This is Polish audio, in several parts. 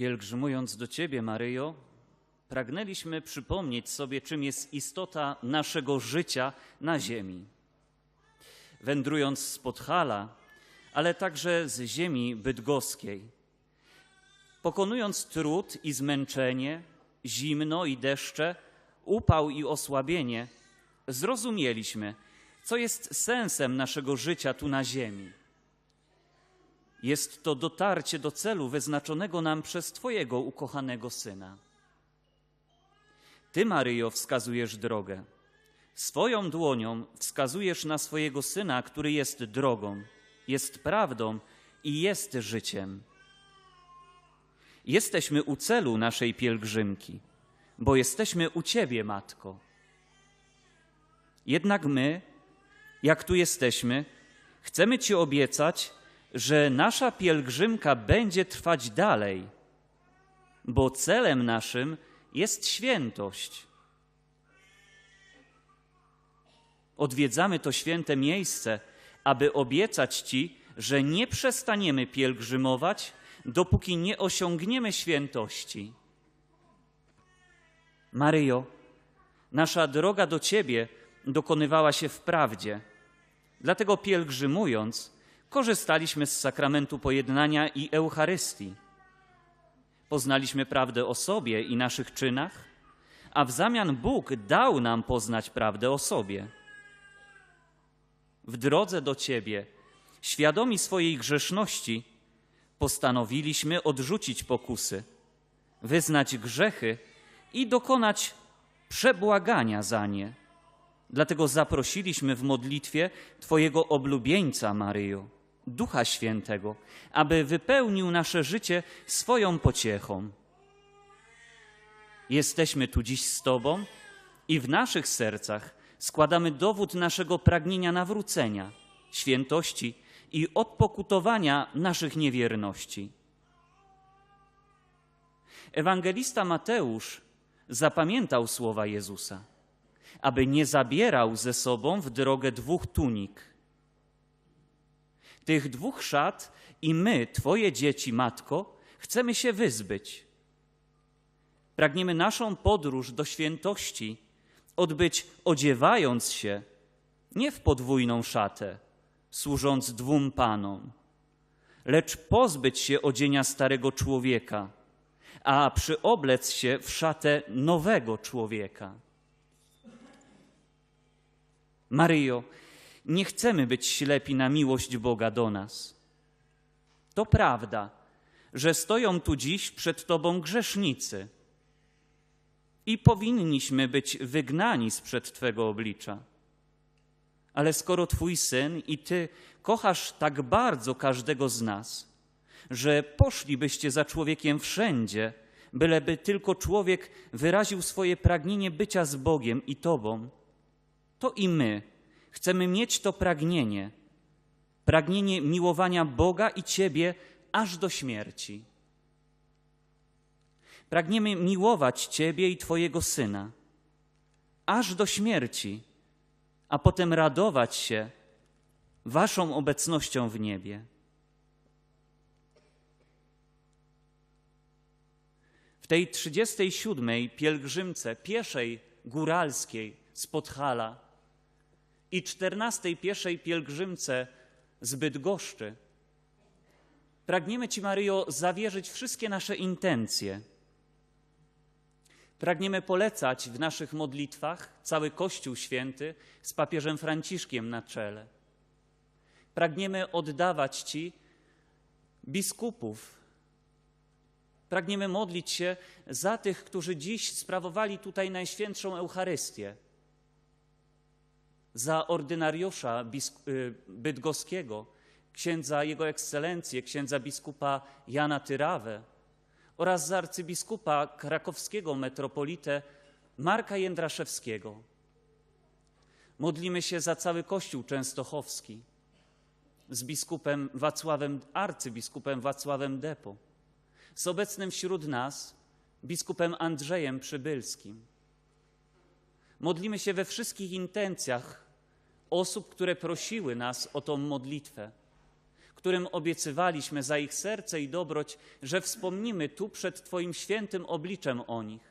Pielgrzymując do Ciebie, Maryjo, pragnęliśmy przypomnieć sobie, czym jest istota naszego życia na ziemi. Wędrując z Podhala, ale także z ziemi bydgoskiej, pokonując trud i zmęczenie, zimno i deszcze, upał i osłabienie, zrozumieliśmy, co jest sensem naszego życia tu na ziemi. Jest to dotarcie do celu wyznaczonego nam przez Twojego ukochanego Syna. Ty, Maryjo, wskazujesz drogę. Swoją dłonią wskazujesz na swojego Syna, który jest drogą, jest prawdą i jest życiem. Jesteśmy u celu naszej pielgrzymki, bo jesteśmy u Ciebie, Matko. Jednak my, jak tu jesteśmy, chcemy Ci obiecać, że nasza pielgrzymka będzie trwać dalej, bo celem naszym jest świętość. Odwiedzamy to święte miejsce, aby obiecać Ci, że nie przestaniemy pielgrzymować, dopóki nie osiągniemy świętości. Maryjo, nasza droga do Ciebie dokonywała się w prawdzie. Dlatego pielgrzymując, korzystaliśmy z sakramentu pojednania i Eucharystii. Poznaliśmy prawdę o sobie i naszych czynach, a w zamian Bóg dał nam poznać prawdę o sobie. W drodze do Ciebie, świadomi swojej grzeszności, postanowiliśmy odrzucić pokusy, wyznać grzechy i dokonać przebłagania za nie. Dlatego zaprosiliśmy w modlitwie Twojego oblubieńca, Maryjo, Ducha Świętego, aby wypełnił nasze życie swoją pociechą. Jesteśmy tu dziś z Tobą i w naszych sercach składamy dowód naszego pragnienia nawrócenia, świętości i odpokutowania naszych niewierności. Ewangelista Mateusz zapamiętał słowa Jezusa, aby nie zabierał ze sobą w drogę dwóch tunik. Tych dwóch szat i my, Twoje dzieci, Matko, chcemy się wyzbyć. Pragniemy naszą podróż do świętości odbyć odziewając się nie w podwójną szatę, służąc dwóm panom, lecz pozbyć się odzienia starego człowieka, a przyoblec się w szatę nowego człowieka. Maryjo, nie chcemy być ślepi na miłość Boga do nas. To prawda, że stoją tu dziś przed Tobą grzesznicy i powinniśmy być wygnani sprzed Twego oblicza. Ale skoro Twój syn i Ty kochasz tak bardzo każdego z nas, że poszlibyście za człowiekiem wszędzie, byleby tylko człowiek wyraził swoje pragnienie bycia z Bogiem i Tobą, to i my chcemy mieć to pragnienie, pragnienie miłowania Boga i Ciebie aż do śmierci. Pragniemy miłować Ciebie i Twojego Syna aż do śmierci, a potem radować się Waszą obecnością w niebie. W tej 37. pielgrzymce pieszej góralskiej z Podhala i 14. pieszej pielgrzymce z Bydgoszczy pragniemy Ci, Maryjo, zawierzyć wszystkie nasze intencje. Pragniemy polecać w naszych modlitwach cały Kościół Święty z papieżem Franciszkiem na czele. Pragniemy oddawać Ci biskupów. Pragniemy modlić się za tych, którzy dziś sprawowali tutaj Najświętszą Eucharystię. Za ordynariusza y, bydgoskiego, księdza Jego Ekscelencję, księdza biskupa Jana Tyrawę oraz za arcybiskupa krakowskiego metropolitę Marka Jędraszewskiego. Modlimy się za cały Kościół Częstochowski z biskupem Wacławem, arcybiskupem Wacławem Depo, z obecnym wśród nas biskupem Andrzejem Przybylskim. Modlimy się we wszystkich intencjach osób, które prosiły nas o tą modlitwę, którym obiecywaliśmy za ich serce i dobroć, że wspomnimy tu przed Twoim świętym obliczem o nich.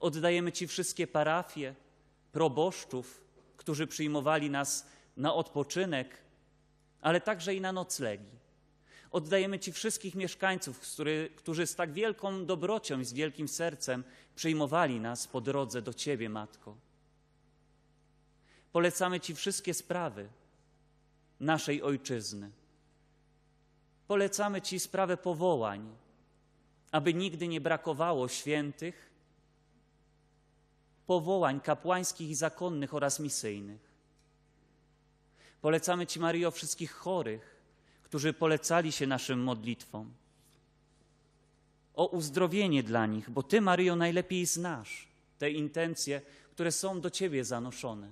Oddajemy Ci wszystkie parafie, proboszczów, którzy przyjmowali nas na odpoczynek, ale także i na noclegi. Oddajemy Ci wszystkich mieszkańców, który, którzy z tak wielką dobrocią i z wielkim sercem przyjmowali nas po drodze do Ciebie, Matko. Polecamy Ci wszystkie sprawy naszej ojczyzny. Polecamy Ci sprawę powołań, aby nigdy nie brakowało świętych, powołań kapłańskich i zakonnych oraz misyjnych. Polecamy Ci, Maryjo, wszystkich chorych, którzy polecali się naszym modlitwom, o uzdrowienie dla nich, bo Ty, Maryjo, najlepiej znasz te intencje, które są do Ciebie zanoszone.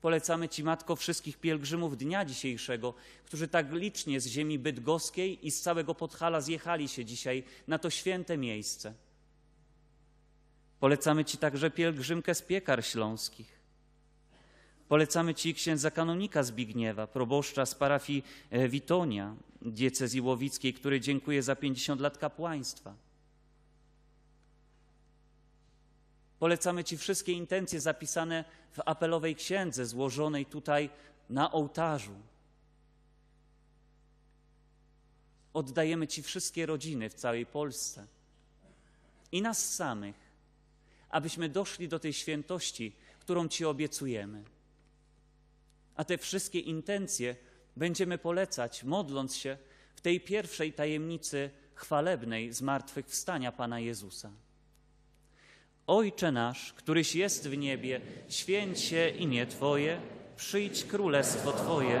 Polecamy Ci, Matko, wszystkich pielgrzymów dnia dzisiejszego, którzy tak licznie z ziemi bydgoskiej i z całego Podhala zjechali się dzisiaj na to święte miejsce. Polecamy Ci także pielgrzymkę z piekar śląskich. Polecamy Ci księdza kanonika Zbigniewa, proboszcza z parafii e, Witonia, diecezji łowickiej, który dziękuję za 50 lat kapłaństwa. Polecamy Ci wszystkie intencje zapisane w apelowej księdze złożonej tutaj na ołtarzu. Oddajemy Ci wszystkie rodziny w całej Polsce i nas samych, abyśmy doszli do tej świętości, którą Ci obiecujemy. A te wszystkie intencje będziemy polecać, modląc się w tej pierwszej tajemnicy chwalebnej zmartwychwstania Pana Jezusa. Ojcze nasz, któryś jest w niebie, święć się imię Twoje, przyjdź królestwo Twoje.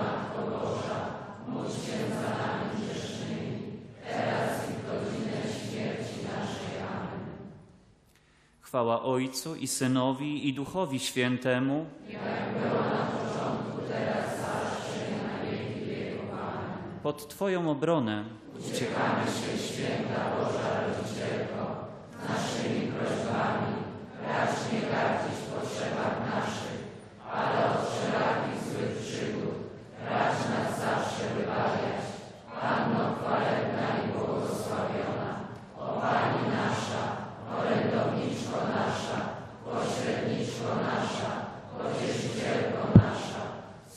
Chwała Ojcu i Synowi i Duchowi Świętemu. Pod Twoją obronę uciekamy się, święta Boża Rodzicielko, naszymi prośbami, racz nie gardzić w potrzebach naszych, ale od wszelakich złych przygód, racz nas zawsze wybawiać. Panno chwalebna i błogosławiona, o Pani nasza, orędowniczko nasza, pośredniczko nasza, pocieszycielko nasza,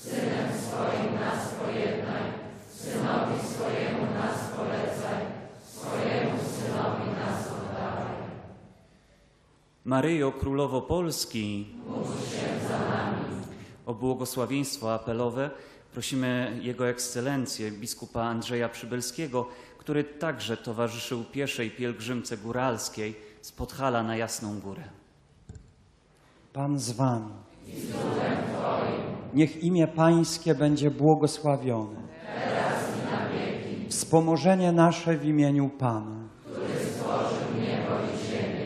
Synem swoim nas pojednaj, Synowi swojemu nas polecaj, swojemu Synowi nas oddawaj. Maryjo, Królowo Polski. O błogosławieństwo apelowe prosimy Jego Ekscelencję, biskupa Andrzeja Przybylskiego, który także towarzyszył pieszej pielgrzymce góralskiej z Podhala na Jasną Górę. Pan z wami. Niech imię Pańskie będzie błogosławione. Wspomożenie nasze w imieniu Pana.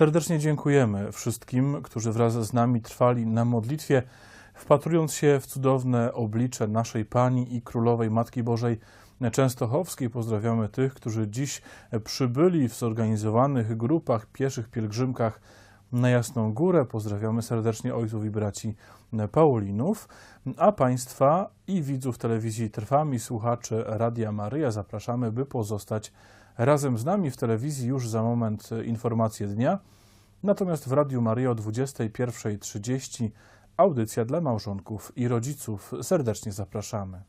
Serdecznie dziękujemy wszystkim, którzy wraz z nami trwali na modlitwie, wpatrując się w cudowne oblicze naszej Pani i Królowej Matki Bożej Częstochowskiej. Pozdrawiamy tych, którzy dziś przybyli w zorganizowanych grupach, pieszych pielgrzymkach na Jasną Górę. Pozdrawiamy serdecznie ojców i braci Paulinów, a Państwa i widzów telewizji Trwami, słuchaczy Radia Maryja zapraszamy, by pozostać razem z nami w telewizji już za moment informacje dnia. Natomiast w Radiu Maryja o 21.30 audycja dla małżonków i rodziców. Serdecznie zapraszamy.